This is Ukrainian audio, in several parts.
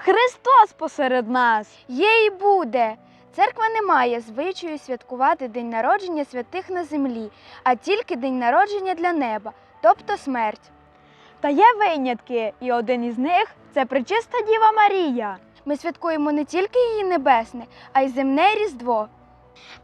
Христос посеред нас. Є і буде. Церква не має звичаю святкувати день народження святих на землі, а тільки день народження для неба, тобто смерть. Та є винятки, і один із них це причиста Діва Марія. Ми святкуємо не тільки її небесне, а й земне різдво.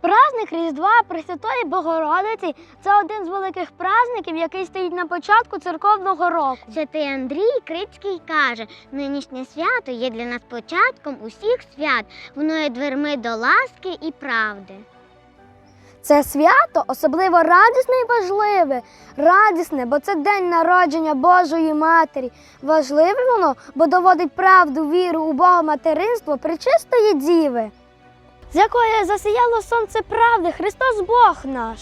Праздник Різдва Пресвятої Богородиці це один з великих праздників, який стоїть на початку церковного року. Святий Андрій Крицький каже: нинішнє свято є для нас початком усіх свят. Воно є дверми до ласки і правди. Це свято особливо радісне і важливе. Радісне, бо це день народження Божої Матері. Важливе воно, бо доводить правду, віру у Бога материнство причистої діви, з якої засіяло сонце правди, Христос Бог наш.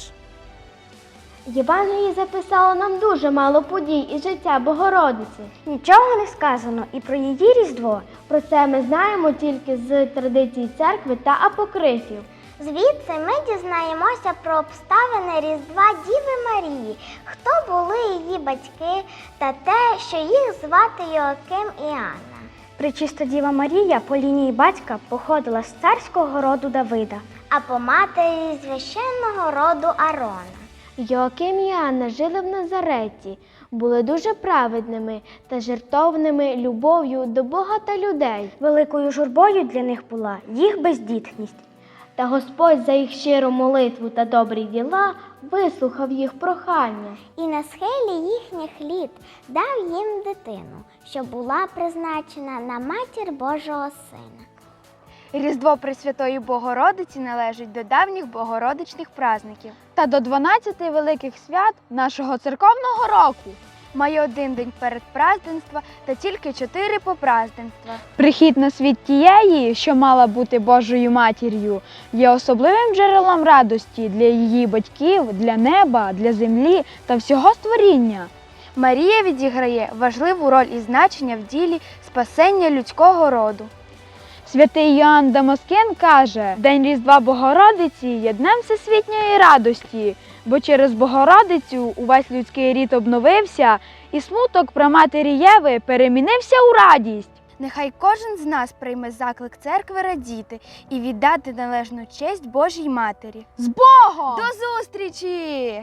Євангелії записало нам дуже мало подій із життя Богородиці. Нічого не сказано і про її Різдво. Про це ми знаємо тільки з традицій церкви та апокрифів. Звідси ми дізнаємося про обставини Різдва Діви Марії, хто були її батьки та те, що їх звати Йоаким і Анна. Пречиста Діва Марія по лінії батька походила з царського роду Давида. а по матері священного роду Арона. Йоаким і Анна жили в Назареті, були дуже праведними та жертовними любов'ю до Бога та людей. Великою журбою для них була їх бездітність. Та Господь за їх щиру молитву та добрі діла вислухав їх прохання. І на схилі їхніх літ дав їм дитину, що була призначена на матір Божого Сина. Різдво Пресвятої Богородиці належить до давніх богородичних праздників. Та до 12 великих свят нашого церковного року. Має один день перед празденства та тільки чотири по празденства. Прихід на світ тієї, що мала бути Божою матір'ю, є особливим джерелом радості для її батьків, для неба, для землі та всього створіння. Марія відіграє важливу роль і значення в ділі спасення людського роду. Святий Йоанн Дамаскин каже, День Різдва Богородиці є днем всесвітньої радості, бо через Богородицю увесь людський рід обновився, і смуток про матері Єви перемінився у радість. Нехай кожен з нас прийме заклик церкви радіти і віддати належну честь Божій Матері. З Богом! До зустрічі!